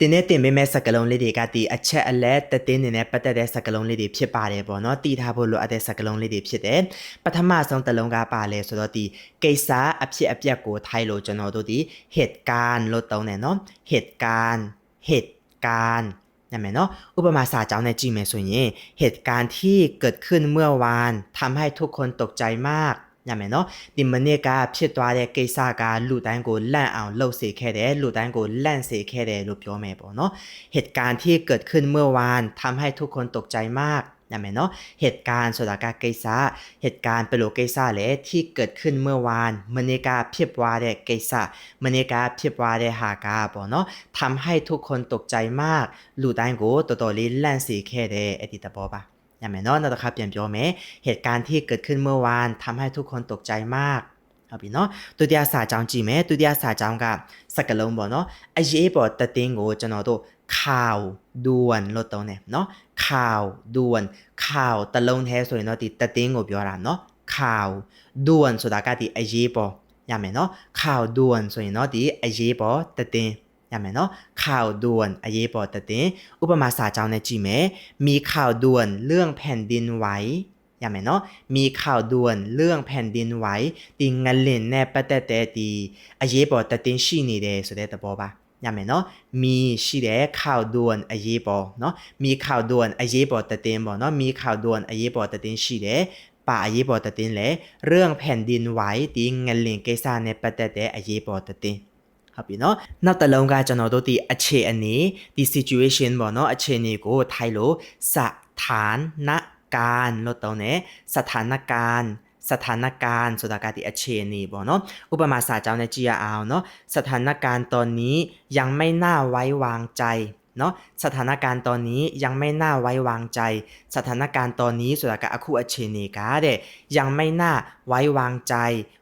တင်နဲ့တင်ပေးမဲ့စကလုံးလေးတွေကဒီအချက်အလက်တတင်းနေနဲ့ပတ်သက်တဲ့စကလုံးလေးတွေဖြစ်ပါတယ်ပေါ့နော်တည်ထားဖို့လိုအပ်တဲ့စကလုံးလေးတွေဖြစ်တယ်ပထမဆုံးတစ်လုံးကပါလဲဆိုတော့ဒီကိစ္စအဖြစ်အပျက်ကိုထိုင်လို့ကျွန်တော်တို့ဒီเหตุการณ์လို့သုံးတယ်နော်เหตุการณ์เหตุการณ์နာမည်เนาะဥပမာစာကြောင်းနဲ့ကြည့်မယ်ဆိုရင်เหตุการณ์ที่เกิดขึ้นเมื่อวานทำให้ทุกคนตกใจมากညမယ်နော်ဒီမနစ်ကဖြစ်သွားတဲ့ကိစ္စကလူတိုင်းကိုလန့်အောင်လှုပ်စေခဲ့တယ်လူတိုင်းကိုလန့်စေခဲ့တယ်လို့ပြောမယ်ပေါ့နော်เหตุการณ์ที่เกิดขึ้นเมื่อวานทำให้ทุกคนตกใจมากညမယ်နော်เหตุการณ์ဆိုတာကကိစ္စเหตุการณ์เป็นโลကိစ္စလေที่เกิดขึ้นเมื่อวานမနေ့ကဖြစ်ပွားတဲ့ကိစ္စမနေ့ကဖြစ်ပွားတဲ့ဟာကပေါ့နော်ทำให้ทุกคนตกใจมากလူတိုင်းကိုတော်တော်လေးလန့်စေခဲ့တယ်အဲ့ဒီသဘောပါแม่นอนนะครับเปลี่ยนโยเมเหตุการณ์ที่เกิดขึ้นเมื่อวานทำให้ทุกคนตกใจมาก เอาไปเนาะ ตุเดียสาจังจีเมตุเดียสาจังกับสกัลลงบ่เนาะไอจีเอบอตเต็งโอจะนอตัวข่าวด่วนรถตัวเนี่ยเนาะข่าวด่วนข่าวตะลงแท้สวยเนาะติตเต็งโอเปียรันเนาะข่าวด่วนสุดากาติไอจีบอยังไ่เนาะข่าวด่วนสวยเนาะติไอจีบอตัดเต็งရမယ်နော်ข่าวด่วนအရေးပေါ်တဲ့တင်ဥပမာစာကြောင်းနဲ့ကြည့်မယ်มีข่าวด่วนเรื่องแผ่นดินไหวရမယ်နော်มีข่าวด่วนเรื่องแผ่นดินไหวဒီငလင်နဲ့ပတ်သက်တဲ့ဒီအရေးပေါ်တဲ့တင်ရှိနေတယ်ဆိုတဲ့သဘောပါရမယ်နော်มีရှိတယ်ข่าวด่วนအရေးပေါ်เนาะมีข่าวด่วนအရေးပေါ်တဲ့တင်ပေါ့เนาะมีข่าวด่วนအရေးပေါ်တဲ့တင်ရှိတယ်ပါအရေးပေါ်တဲ့တင်လေเรื่องแผ่นดินไหวဒီငလင်ကိစ္စနဲ့ပတ်သက်တဲ့အရေးပေါ်တဲ့တင်ဟုတ်ပြီနေา်နောကตတစ်လาံးကကျွန်တော်တို့ဒီအခြေအနေဒီ situation ပေา့နော်အခြေအနေကိုထိုင်လို့စဌာการลถตัวเนี่ยสถานการสถานการณ์สุดากาติอเชนีบอเนาะอุปมาสาเจ้าในจีอาเอาเนาะสถานการตอนนี้ยังไม่น่าไว้วางใจเนาะสถานการณ์ตอนนี้ยังไม่น่าไว้วางใจ สถานการณ์ตอนนี้ สุดากาอคูอเชเนกาเดยังไม่น่าไว้วางใจ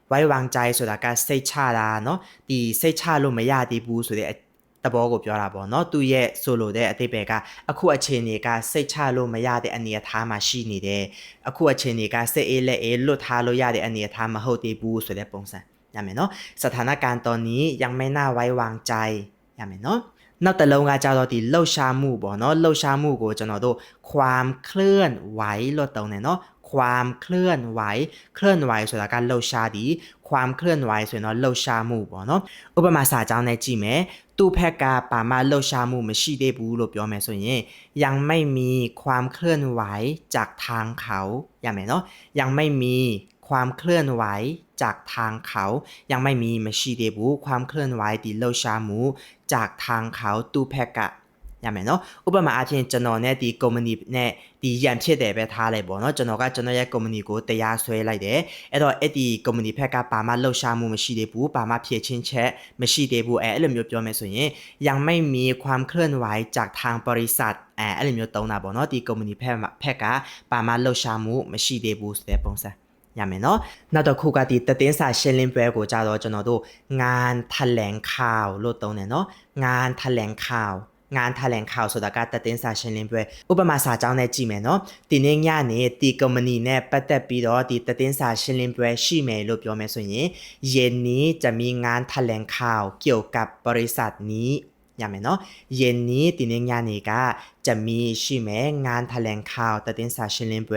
ไว้วางใจ สุดากาเซชาลาเนาะตีเซชาลุมยาตีบูสุดะตบอกบอกราบอเนาะตัวเยสโลเดอเตเบกาอคูอเชเนกาเซชาลุมยาเดอัเนียธามาชินีเดอคูอเชเนกาเซเอเลเอลุทาลุยาเดอัเนียธามาโฮตีบูสุดะปงสันยังไงเนาะสถานการณ์ตอนนี้ยังไม่น่าไว้วางใจยังไงเนาะနောက်တစ်လုံးကကြတော့ဒီလှုပ်ရှားမှုပေါ့เนาะလှုပ်ရှားမှုကိုကျွန်တော်တို့ความเคลื่อนไหวလို့တုံးတယ်เนาะ ความเคลื่อนไหวเคลื่อนไหวဆိုတာကလှုပ်ရှားသည်ความเคลื่อนไหวဆိုရင်တော့လှုပ်ရှားမှုပေါ့เนาะဥပမာစာကြောင်းနဲ့ကြည့်မယ်သူ့ဘက်ကပါမလှုပ်ရှားမှုမရှိသေးဘူးလို့ပြောမယ်ဆိုရင်ยังไม่มีความเคลื่อนไหวจากทางเขาရမယ်เนาะยังไม่มีความเคลื่อนไหวจากทางเขา ยังไม่มีมชีเดบูความเคลื่อนไหวดิโลชามู จากทางเขาตูแพกะยังไงเนาะอุปมาอาทิตย์จนเนี่ยดีกมณีเนี่ยดียัมเชื่อเดบทาเลยบ่เนาะจนก็จนเนียกมณีกูแต่ยาสวยไรเดเอตอไอดีกมณีแพกะปามาโล่าชามูม่ชีเดบูปามาเพียชินเชะม่ชีเดบูแอเอลมิบยจอมส่วนนี้ยังไม่มีความเคลื่อนไหวจากทางบริษัทแอเอลมิโยตนาบ่เนาะดีกมณีแพกะปามาโล่าชามูม่ชีเดบูสเตปองซะရမယ်เนาะနောက်တစ်ခုကဒီတသိန်းစာရှင်းလင်းပွဲကိုကြတော့ကျွန်တော်တို့งานแถลงข่าวလို့သုံးတယ်เนาะงานแถลงข่าวงานแถลงข่าวဆိုတာကတသိန်းစာရှင်းလင်းပွဲဥပမာစာကြောင်းနဲ့ကြည့်မယ်เนาะဒီနေ့ညနေဒီ company နဲ့ပတ်သက်ပြီးတော့ဒီတသိန်းစာရှင်းလင်းပွဲရှိမယ်လို့ပြောမယ်ဆိုရင်ယနေ့จะมีงานแถลงข่าวเกี่ยวกับบริษัทนี้ยามเนาะเย็นนี้ตินเองยานีกาจะมีชิเมงานแถลงข่าวตะเต็นสาเชเลมเว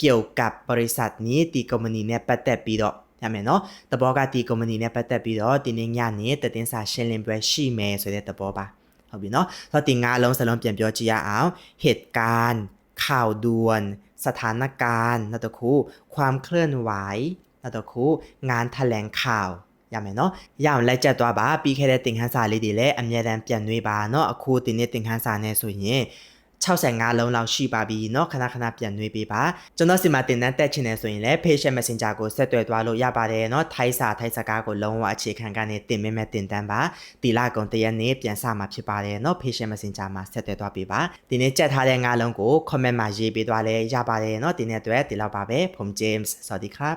เกี่ยวกับบริษัทนี้ตีกมนีเนี่ยปะต่ปีดอกยามเนาะตะบอกาตีกมนีเนี่ยปะต่ปีดอตินเองยานีตะเต็นสาเชเลมเวชิเมสวยด็ดตะบอปะเอาบีเนาะถ้าติงานลงสลอมเปลี่ยนเปียวจียาเอาเหตุการณ์ข่าวด่วน สถานการณ์นาตะคูความเคลื่อนไหวนาตะคูงานแถลงข่าวရမယ်နော်ရအောင်လိုက်ချက်သွားပါပြီးခဲ့တဲ့သင်ခန်းစာလေးတွေလည်းအမြဲတမ်းပြန်နှွေးပါနော်အခုဒီနေ့သင်ခန်းစာနဲ့ဆိုရင်65လုံးလောက်ရှိပါပြီเนาะခဏခဏပြန်နှွေးပေးပါကျွန်တော်စီမှာတင်တန်းတက်ချင်တယ်ဆိုရင်လည်း patient messenger ကိုဆက်သွယ်သွားလို့ရပါတယ်เนาะထိုင်းစာထိုင်းစကားကိုလုံးဝအခြေခံကနေတင်ပေးမဲ့တင်တန်းပါတီလာကုံတရက်နေ့ပြန်စမှာဖြစ်ပါတယ်เนาะ patient messenger မှာဆက်သွယ်သွားပေးပါဒီနေ့ကြက်ထားတဲ့ငါးလုံးကို comment မှာရေးပေးသွားလဲရပါတယ်เนาะဒီနေ့အတွက်ဒီလောက်ပါပဲ from James สวัสดีครับ